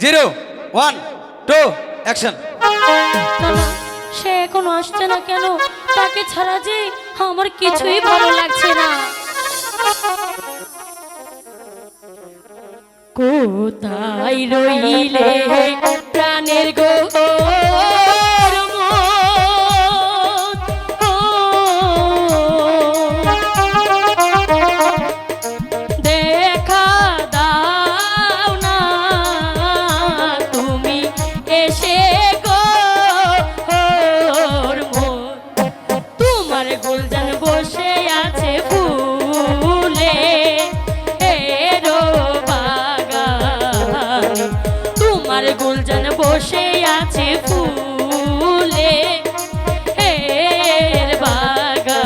Zero, one, two, action. সে এখন আসছে না কেন? তাকে ছাড়া যে আমার কিছুই ভালো লাগছে না। কোথায় রইলে প্রাণের গো আমার গুলজান বসে আছে ফুলে। তোমার গুলজান বসে আছে ফুলে। বাগা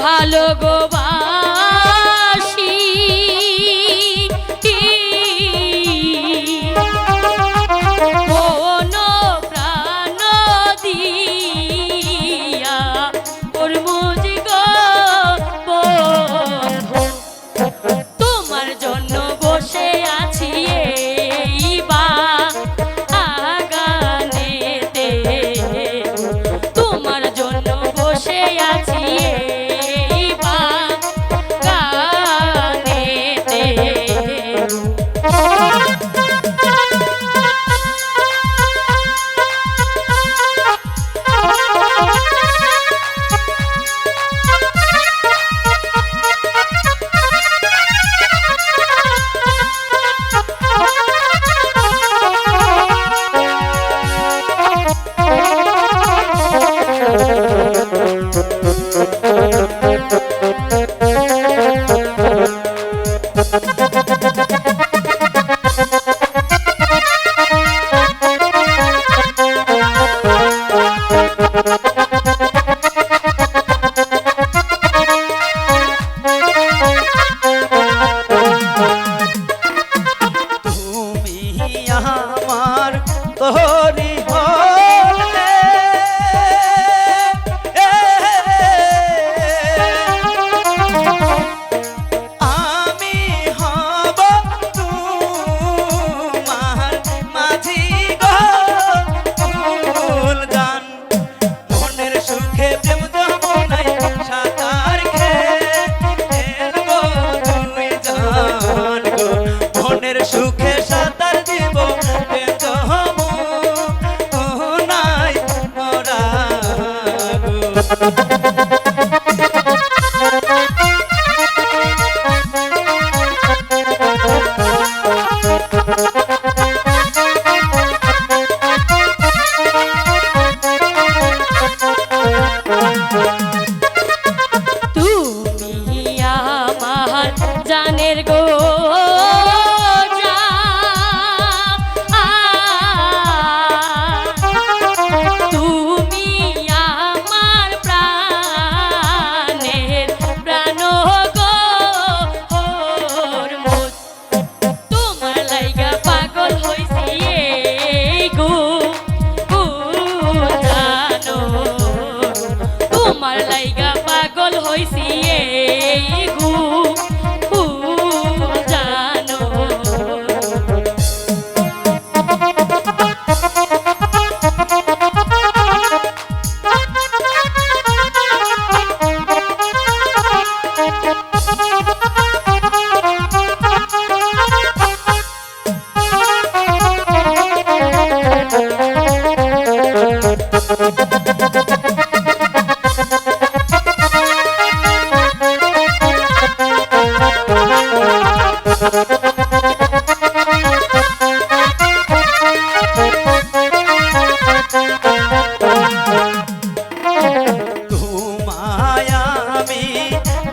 ভালো গো Bye.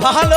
ভালো